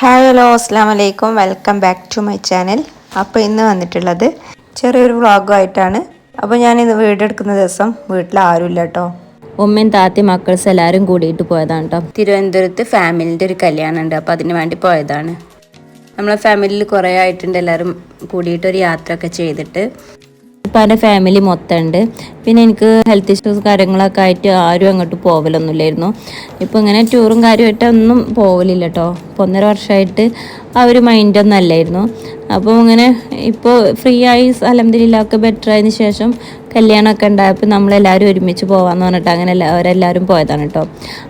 Hi hello അസ്സാം വലൈക്കും welcome back to my channel. അപ്പോൾ ഇന്ന് വന്നിട്ടുള്ളത് ചെറിയൊരു വ്ളോഗുമായിട്ടാണ് അപ്പോൾ ഞാൻ ഇന്ന് വീടെടുക്കുന്ന ദിവസം വീട്ടിൽ ആരുമില്ല കേട്ടോ. ഉമ്മയും താത്തി മക്കൾസ് എല്ലാവരും കൂടിയിട്ട് പോയതാണ് കേട്ടോ. തിരുവനന്തപുരത്ത് ഫാമിലിന്റെ ഒരു കല്യാണം ഉണ്ട് അപ്പോൾ അതിന് വേണ്ടി പോയതാണ്. നമ്മളെ ഫാമിലിയിൽ കുറേ ആയിട്ടുണ്ട്. എല്ലാവരും കൂടിയിട്ട് ഒരു യാത്ര ഒക്കെ ചെയ്തിട്ട്. ഇപ്പം ഫാമിലി മൊത്തം ഉണ്ട് പിന്നെ എനിക്ക് ഹെൽത്ത് ഇഷ്യൂസ് കാര്യങ്ങളൊക്കെ ആയിട്ട് ആരും അങ്ങോട്ട് പോവലൊന്നുമില്ലായിരുന്നു. ഇപ്പോൾ ഇങ്ങനെ ടൂറും കാര്യമായിട്ട് ഒന്നും പോകലില്ല കേട്ടോ ഇപ്പോൾ ഒന്നര വർഷമായിട്ട് ആ ഒരു മൈൻഡൊന്നും അല്ലായിരുന്നു. അപ്പോൾ ഇങ്ങനെ ഇപ്പോൾ ഫ്രീ ആയി അലഹദില്ലൊക്കെ ബെറ്റർ ആയതിനു ശേഷം കല്യാണമൊക്കെ ഉണ്ടായപ്പോൾ നമ്മളെല്ലാവരും ഒരുമിച്ച് പോകാമെന്ന് പറഞ്ഞിട്ട് അങ്ങനെ അവരെല്ലാവരും പോയതാണ് കേട്ടോ.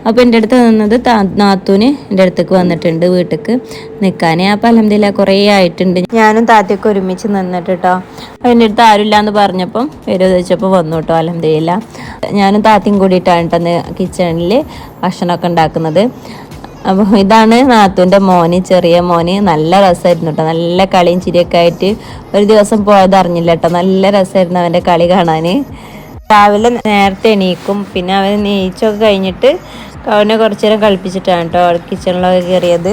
അപ്പോൾ എന്റെ അടുത്ത് നിന്നത് നാത്തൂന് എന്റെ അടുത്തേക്ക് വന്നിട്ടുണ്ട് വീട്ടിലേക്ക് നിൽക്കാൻ അപ്പോൾ അലഹമില്ല കുറേ ആയിട്ടുണ്ട്. ഞാനും താത്തയൊക്കെ ഒരുമിച്ച് നിന്നിട്ട് കേട്ടോ അപ്പോൾ എന്റെ അടുത്ത് ആരുമില്ല എന്ന് പറഞ്ഞപ്പം വരുമോ ചോദിച്ചപ്പോൾ വന്നു കേട്ടോ അലഹമില്ല ഞാനും താത്തയും കൂടിയിട്ടാണ് കേട്ടോ കിച്ചണിൽ ഭക്ഷണമൊക്കെ ഉണ്ടാക്കുന്നത്. അപ്പോൾ ഇതാണ് നാത്തുന്റെ മോന് ചെറിയ മോന്. നല്ല രസമായിരുന്നു കേട്ടോ നല്ല കളിയും ചിരിയൊക്കെ ആയിട്ട് ഒരു ദിവസം പോയത് അറിഞ്ഞില്ല കേട്ടോ നല്ല രസമായിരുന്നു അവന്റെ കളി കാണാൻ രാവിലെ നേരത്തെ എണീക്കും. പിന്നെ അവൻ നെയ്ച്ചൊക്കെ കഴിഞ്ഞിട്ട് അവനെ കുറച്ചു നേരം കളിപ്പിച്ചിട്ടാണ് കേട്ടോ കിച്ചണിലൊക്കെ കയറിയത്.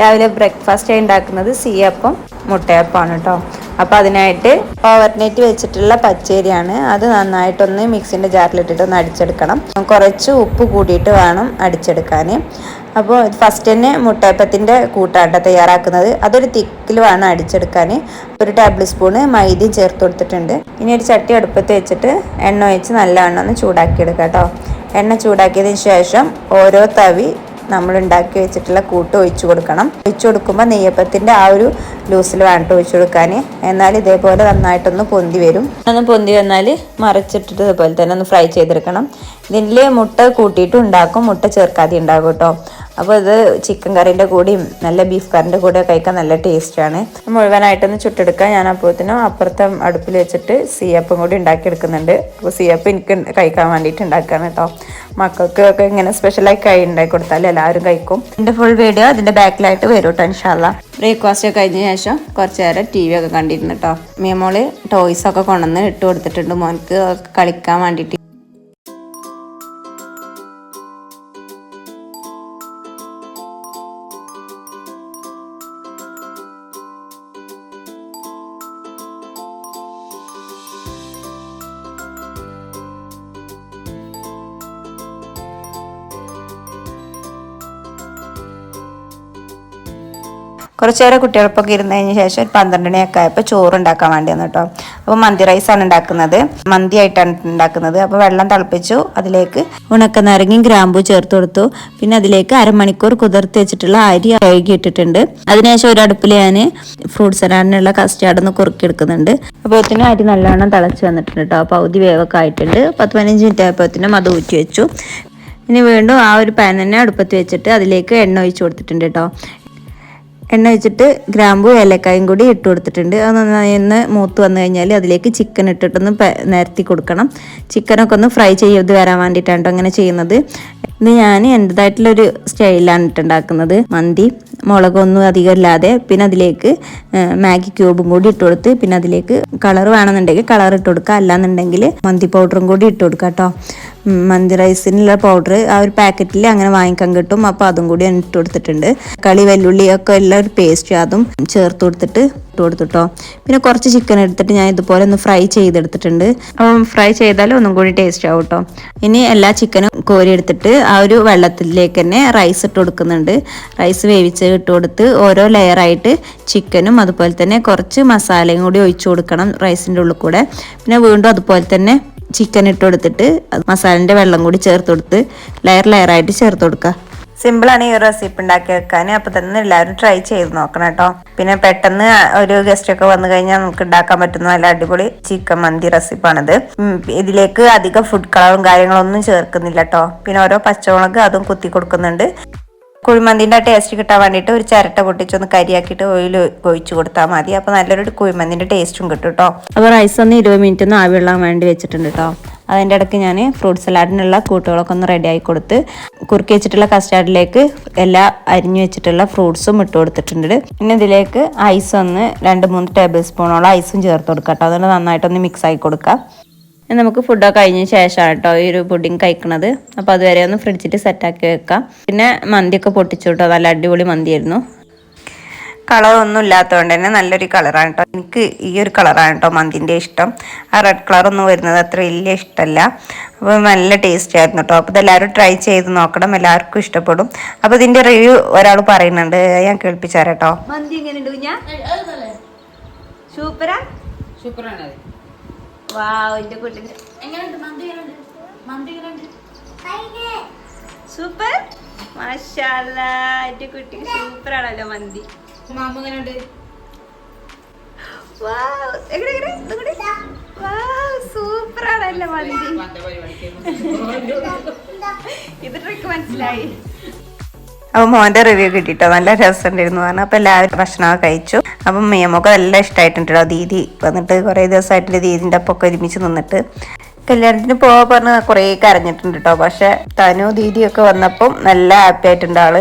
രാവിലെ ബ്രേക്ക്ഫാസ്റ്റ് ഉണ്ടാക്കുന്നത് സീയപ്പം മുട്ടയപ്പമാണ് കേട്ടോ അപ്പോൾ അതിനായിട്ട് ഓവർനൈറ്റ് വെച്ചിട്ടുള്ള പച്ചരിയാണ്. അത് നന്നായിട്ടൊന്ന് മിക്സിന്റെ ജാറിലിട്ടിട്ട് ഒന്ന് അടിച്ചെടുക്കണം. കുറച്ച് ഉപ്പ് കൂടിയിട്ട് വേണം അടിച്ചെടുക്കാൻ അപ്പോൾ ഫസ്റ്റ് തന്നെ മുട്ടയപ്പത്തിന്റെ കൂട്ടാട്ട തയ്യാറാക്കുന്നത്. അതൊരു തിക്കിൽ വേണം അടിച്ചെടുക്കാൻ ഒരു ടേബിൾ സ്പൂണ് മൈദയും ചേർത്ത് കൊടുത്തിട്ടുണ്ട്. ഇനി ഒരു ചട്ടി അടുപ്പത്ത് വെച്ചിട്ട് എണ്ണ ഒഴിച്ച് നല്ലവണ്ണം ഒന്ന് ചൂടാക്കിയെടുക്കാം കേട്ടോ എണ്ണ ചൂടാക്കിയതിന് ശേഷം ഓരോ തവി നമ്മൾ ഉണ്ടാക്കി വെച്ചിട്ടുള്ള കൂട്ട് ഒഴിച്ചു കൊടുക്കണം. ഒഴിച്ചു കൊടുക്കുമ്പോൾ നെയ്യപ്പത്തിന്റെ ആ ഒരു ലൂസിൽ വേണ്ട ഒഴിച്ചു കൊടുക്കാൻ എന്നാൽ ഇതേപോലെ നന്നായിട്ടൊന്ന് പൊന്തി വരും. ഒന്ന് പൊന്തി വന്നാൽ മറിച്ചിട്ടിട്ട് ഇതുപോലെ തന്നെ ഒന്ന് ഫ്രൈ ചെയ്തെടുക്കണം. ഇതിൽ മുട്ട കൂട്ടിയിട്ട് ഉണ്ടാക്കും മുട്ട ചേർക്കാതെ ഉണ്ടാകും കേട്ടോ. അപ്പോൾ ഇത് ചിക്കൻ കറീന്റെ കൂടെയും നല്ല ബീഫ് കറിന്റെ കൂടെ കഴിക്കാൻ നല്ല ടേസ്റ്റാണ് മുഴുവനായിട്ടൊന്ന് ചുട്ടെടുക്കാം ഞാൻ അപ്പോഴത്തേനും അപ്പുറത്തെ അടുപ്പിൽ വെച്ചിട്ട് സിയപ്പും കൂടി ഉണ്ടാക്കിയെടുക്കുന്നുണ്ട്. അപ്പോൾ സിയപ്പ് എനിക്ക് കഴിക്കാൻ വേണ്ടിയിട്ട് ഉണ്ടാക്കുകയാണ് കേട്ടോ. മക്കൾക്കൊക്കെ ഇങ്ങനെ സ്പെഷ്യലായി കൈ ഉണ്ടാക്കി കൊടുത്താൽ എല്ലാവരും കഴിക്കും. എന്റെ ഫുൾ വീഡിയോ അതിന്റെ ബാക്കിലായിട്ട് വരും കേട്ടോ ഇൻഷാല്ല ബ്രേക്ക്ഫാസ്റ്റ് ഒക്കെ കഴിഞ്ഞ ശേഷം കുറച്ച് നേരം ടി വി ഒക്കെ കണ്ടിരുന്നു കേട്ടോ മീമോൾ ടോയ്സ് ഒക്കെ കൊണ്ടുവന്ന് ഇട്ട് കൊടുത്തിട്ടുണ്ട്. മോനക്ക് കളിക്കാൻ വേണ്ടിയിട്ട്. കുറച്ച് നേരം കുട്ടികൾക്കൊക്കെ ഇരുന്നതിന് ശേഷം ഒരു പന്ത്രണ്ട് മണിയൊക്കെ ആയപ്പോൾ ചോറ് ഉണ്ടാക്കാൻ വേണ്ടി വന്നു കേട്ടോ. അപ്പോൾ മന്തി റൈസാണ് ഉണ്ടാക്കുന്നത്. മന്തി ആയിട്ടാണ് ഉണ്ടാക്കുന്നത്. അപ്പോൾ വെള്ളം തിളപ്പിച്ചു. അതിലേക്ക് ഉണക്ക നാരങ്ങയും ഗ്രാമ്പൂ ചേർത്ത് കൊടുത്തു. പിന്നെ അതിലേക്ക് അരമണിക്കൂർ കുതിർത്ത് വെച്ചിട്ടുള്ള അരി കഴുകി ഇട്ടിട്ടുണ്ട് അതിനുശേഷം ഒരു അടുപ്പിൽ ഞാൻ ഫ്രൂട്ട് സലാഡിനുള്ള കസ്റ്റാർഡ് ഒന്ന് കുറുക്കിയെടുക്കുന്നുണ്ട്. അപ്പോഴത്തേനും അരി നല്ലോണം തിളച്ച് വന്നിട്ടുണ്ട് കേട്ടോ. പകുതി വേവൊക്കെ ആയിട്ടുണ്ട്. പത്ത് പതിനഞ്ച് മിനിറ്റ് ആയപ്പോഴത്തേനും അത് ഊറ്റി വെച്ചു. ഇനി വീണ്ടും ആ ഒരു പാൻ തന്നെ അടുപ്പത്ത് വെച്ചിട്ട് അതിലേക്ക് എണ്ണ ഒഴിച്ച് കൊടുത്തിട്ടുണ്ട് കേട്ടോ. എണ്ണ വെച്ചിട്ട് ഗ്രാമ്പു ഏലക്കായും കൂടി ഇട്ട് കൊടുത്തിട്ടുണ്ട്. അത് നന്നായി ഒന്ന് മൂത്ത് വന്നു കഴിഞ്ഞാൽ അതിലേക്ക് ചിക്കൻ ഇട്ടിട്ടൊന്ന് നിരത്തി കൊടുക്കണം. ചിക്കനൊക്കെ ഒന്ന് ഫ്രൈ ചെയ്ത് വരാൻ വേണ്ടിയിട്ടാണ് ട്ടോ അങ്ങനെ ചെയ്യുന്നത്. ഇത് ഞാൻ എന്റെതായിട്ടുള്ളൊരു സ്റ്റൈലാണ് ഇട്ടുണ്ടാക്കുന്നത് മന്തി മുളകൊന്നും അധികം ഇല്ലാതെ പിന്നെ അതിലേക്ക് മാഗി ക്യൂബും കൂടി ഇട്ട് കൊടുത്ത് പിന്നെ അതിലേക്ക് കളർ വേണമെന്നുണ്ടെങ്കിൽ കളർ ഇട്ട് കൊടുക്കുക അല്ലാന്നുണ്ടെങ്കിൽ മന്തി പൗഡറും കൂടി ഇട്ട് കൊടുക്കുക കേട്ടോ മന്തി റൈസിനുള്ള പൗഡർ ആ ഒരു പാക്കറ്റിൽ അങ്ങനെ വാങ്ങിക്കാൻ കിട്ടും. അപ്പോൾ അതും കൂടി ഇട്ട് കൊടുത്തിട്ടുണ്ട്. കളി വെല്ലുള്ളിയൊക്കെ എല്ലാം ഒരു പേസ്റ്റ് അതും ചേർത്ത് കൊടുത്തിട്ട് ഇട്ട് കൊടുത്തിട്ടോ. പിന്നെ കുറച്ച് ചിക്കൻ എടുത്തിട്ട് ഞാൻ ഇതുപോലെ ഒന്ന് ഫ്രൈ ചെയ്തെടുത്തിട്ടുണ്ട്. അപ്പം ഫ്രൈ ചെയ്താൽ ഒന്നും കൂടി ടേസ്റ്റ് ആവും കേട്ടോ ഇനി എല്ലാ ചിക്കനും കോരി എടുത്തിട്ട് ആ ഒരു വെള്ളത്തിലേക്ക് തന്നെ റൈസ് ഇട്ട് കൊടുക്കുന്നുണ്ട്. റൈസ് വേവിച്ച് ഇട്ട് കൊടുത്ത് ഓരോ ലെയറായിട്ട് ചിക്കനും അതുപോലെ തന്നെ കുറച്ച് മസാലയും കൂടി ഒഴിച്ചു കൊടുക്കണം റൈസിന്റെ ഉള്ളിൽ കൂടെ. പിന്നെ വീണ്ടും അതുപോലെ തന്നെ ചിക്കൻ ഇട്ട് കൊടുത്തിട്ട് മസാലന്റെ വെള്ളം കൂടി ചേർത്ത് കൊടുത്ത് ലെയർ ആയിട്ട് ചേർത്ത് കൊടുക്കുക സിമ്പിളാണ് ഈ റെസിപ്പി ഉണ്ടാക്കി വെക്കാൻ. അപ്പൊ തന്നെ എല്ലാവരും ട്രൈ ചെയ്ത് നോക്കണം കേട്ടോ. പിന്നെ പെട്ടെന്ന് ഒരു ഗസ്റ്റ് ഒക്കെ വന്നു കഴിഞ്ഞാൽ നമുക്ക് ഉണ്ടാക്കാൻ പറ്റുന്ന നല്ല അടിപൊളി ചിക്കൻ മന്തി റെസിപ്പാണിത് ഇതിലേക്ക് അധികം ഫുഡ് കളറും കാര്യങ്ങളൊന്നും ചേർക്കുന്നില്ല കേട്ടോ. പിന്നെ ഓരോ പച്ചമുളക് അതും കുത്തി കൊടുക്കുന്നുണ്ട്. കുഴിമന്തിന്റെ ആ ടേസ്റ്റ് കിട്ടാൻ വേണ്ടിയിട്ട് ഒരു ചിരട്ട പൊട്ടിച്ചൊന്ന് കരിയാക്കിയിട്ട് ഓയിൽ ഒഴിച്ചു കൊടുത്താൽ മതി. അപ്പോൾ നല്ലൊരു കുഴിമന്തിന്റെ ടേസ്റ്റും കിട്ടും കേട്ടോ അപ്പോൾ റൈസ് ഒന്ന് ഇരുപത് മിനിറ്റ് ഒന്ന് ആവിള്ളാൻ വേണ്ടി വെച്ചിട്ടുണ്ട് കേട്ടോ അതിന്റെ ഇടയ്ക്ക് ഞാൻ ഫ്രൂട്ട് സലാഡിനുള്ള കൂട്ടുകളൊക്കെ ഒന്ന് റെഡി ആയി കൊടുത്ത് കുറുക്കി വെച്ചിട്ടുള്ള കസ്റ്റാർഡിലേക്ക് എല്ലാ അരിഞ്ഞു വെച്ചിട്ടുള്ള ഫ്രൂട്ട്സും ഇട്ട് കൊടുത്തിട്ടുണ്ട്. പിന്നെ ഇതിലേക്ക് ഐസ് ഒന്ന് രണ്ട് മൂന്ന് ടേബിൾ സ്പൂണോളം ഐസും ചേർത്ത് കൊടുക്കാം കേട്ടോ അതുകൊണ്ട് നന്നായിട്ടൊന്ന് മിക്സ് ആയി കൊടുക്കാം. നമുക്ക് ഫുഡൊക്കെ കഴിഞ്ഞ ശേഷമാണ് കേട്ടോ ഈ ഒരു പുഡിങ് കഴിക്കണത്. അപ്പോൾ അതുവരെ ഒന്ന് ഫ്രിഡ്ജിൽ സെറ്റാക്കി വെക്കാം. പിന്നെ മന്തിയൊക്കെ പൊട്ടിച്ചു കേട്ടോ നല്ല അടിപൊളി മന്തിയായിരുന്നു. കളറൊന്നും ഇല്ലാത്തതുകൊണ്ട് തന്നെ നല്ലൊരു കളറാണ് കേട്ടോ എനിക്ക് ഈ ഒരു കളറാണ് കേട്ടോ മന്തിന്റെ ഇഷ്ടം. ആ റെഡ് കളറൊന്നും വരുന്നത് അത്ര വലിയ ഇഷ്ടമല്ല അപ്പോൾ നല്ല ടേസ്റ്റ് ആയിരുന്നു കേട്ടോ അപ്പോൾ ഇതെല്ലാവരും ട്രൈ ചെയ്ത് നോക്കണം. എല്ലാവർക്കും ഇഷ്ടപ്പെടും. അപ്പോൾ ഇതിന്റെ റിവ്യൂ ഒരാൾ പറയുന്നുണ്ട്. ഞാൻ കേൾപ്പിച്ചാരട്ടോ മന്തി എങ്ങനെയുണ്ട് കുഞ്ഞാ? സൂപ്പറാ സൂപ്പറാണ് വാവ് എന്റെ കുട്ടി എങ്ങനെയുണ്ട് മന്തി എങ്ങനെയുണ്ട് മന്തി എങ്ങനെയുണ്ട് സൂപ്പർ മാഷാല്ല എന്റെ കുട്ടിക്ക് സൂപ്പറാണല്ലോ മന്തി. മാമ എങ്ങനെയുണ്ട് സൂപ്പറാണല്ലോ മന്തി മന്തി. ഇത് ട്രിക്ക് മനസ്സിലായി. അപ്പോൾ മോന്റെ റിവ്യൂ കിട്ടിട്ടോ? നല്ല രസമുണ്ടായിരുന്നു പറഞ്ഞു. അപ്പോൾ എല്ലാവരും ഭക്ഷണമൊക്കെ കഴിച്ചു. അപ്പം മേമൊക്കെ നല്ല ഇഷ്ടമായിട്ടുണ്ട് ദീദി വന്നിട്ട് കുറേ ദിവസമായിട്ടില്ല ദീദിന്റെ ഒപ്പം ഒക്കെ ഒരുമിച്ച് നിന്നിട്ട്. കല്യാണത്തിന് പോവാ പറഞ്ഞ് കുറേ കരഞ്ഞിട്ടുണ്ട് കേട്ടോ. പക്ഷെ തനു ദീദിയൊക്കെ വന്നപ്പം നല്ല ഹാപ്പി ആയിട്ടുണ്ട് ആൾ.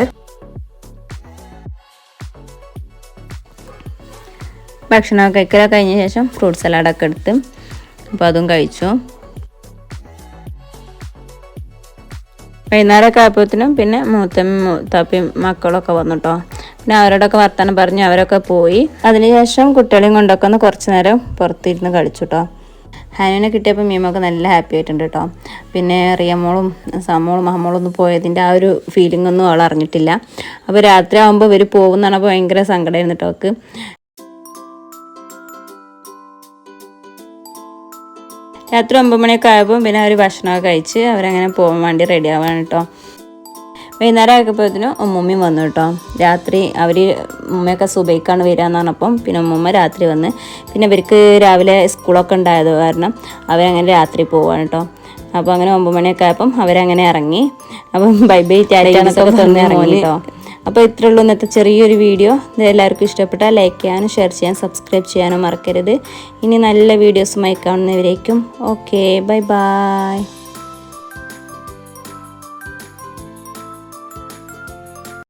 ഭക്ഷണം കഴിക്കലൊക്കെ കഴിഞ്ഞ ശേഷം ഫ്രൂട്ട് സലാഡൊക്കെ എടുത്ത് അപ്പോൾ അതും കഴിച്ചു. വൈകുന്നേരമൊക്കെ ആയപ്പോഴത്തേനും പിന്നെ മൂത്തമ്മ മൂത്താപ്പയും മക്കളൊക്കെ വന്നു കേട്ടോ. പിന്നെ അവരോടൊക്കെ വർത്തമാനം പറഞ്ഞ് അവരൊക്കെ പോയി. അതിനുശേഷം കുട്ടികളെയും കൊണ്ടൊക്കെ ഒന്ന് കുറച്ച് നേരം പുറത്തിരുന്ന് കളിച്ചു കേട്ടോ ഹനുവിനെ കിട്ടിയപ്പോൾ മീമൊക്കെ നല്ല ഹാപ്പി ആയിട്ടുണ്ട് കേട്ടോ പിന്നെ റിയമോളും സമോളും മഹമോളും ഒന്നും പോയതിന്റെ ആ ഒരു ഫീലിംഗ് ഒന്നും അവൾ അറിഞ്ഞിട്ടില്ല. അപ്പോൾ രാത്രി ആകുമ്പോൾ ഇവർ പോകുന്നതാണ് ഭയങ്കര സങ്കടമായിരുന്നു കേട്ടോ അവൾക്ക്. രാത്രി ഒമ്പത് മണിയൊക്കെ ആയപ്പോൾ പിന്നെ അവർ ഭക്ഷണമൊക്കെ കഴിച്ച് അവരങ്ങനെ പോകാൻ വേണ്ടി റെഡി ആവാണ് കേട്ടോ വൈകുന്നേരം ആയപ്പോഴത്തേനും ഉമ്മമ്മയും വന്നു കേട്ടോ. രാത്രി അവർ ഉമ്മയൊക്കെ സുബൈക്കാണ് വരികയെന്ന് പറഞ്ഞപ്പം പിന്നെ ഉമ്മമ്മ രാത്രി വന്ന് പിന്നെ ഇവർക്ക് രാവിലെ സ്കൂളൊക്കെ ഉണ്ടായത് കാരണം അവരങ്ങനെ രാത്രി പോവാണ് കേട്ടോ. അപ്പോൾ അങ്ങനെ ഒമ്പത് മണിയൊക്കെ ആയപ്പം അവരങ്ങനെ ഇറങ്ങി. അപ്പം ബൈ ബൈ ടാറ്റാന്നൊക്കെ തന്നെ ഇറങ്ങി. കേട്ടോ അപ്പോൾ ഇത്രയേ ഉള്ളൂ ഇന്നത്തെ ചെറിയൊരു വീഡിയോ. ഇത് എല്ലാവർക്കും ഇഷ്ടപ്പെട്ടാൽ ലൈക്ക് ചെയ്യാനും ഷെയർ ചെയ്യാനും സബ്സ്ക്രൈബ് ചെയ്യാനും മറക്കരുത്. ഇനി നല്ല വീഡിയോസുമായി കാണുന്നവരേക്കും. Okay bye bye.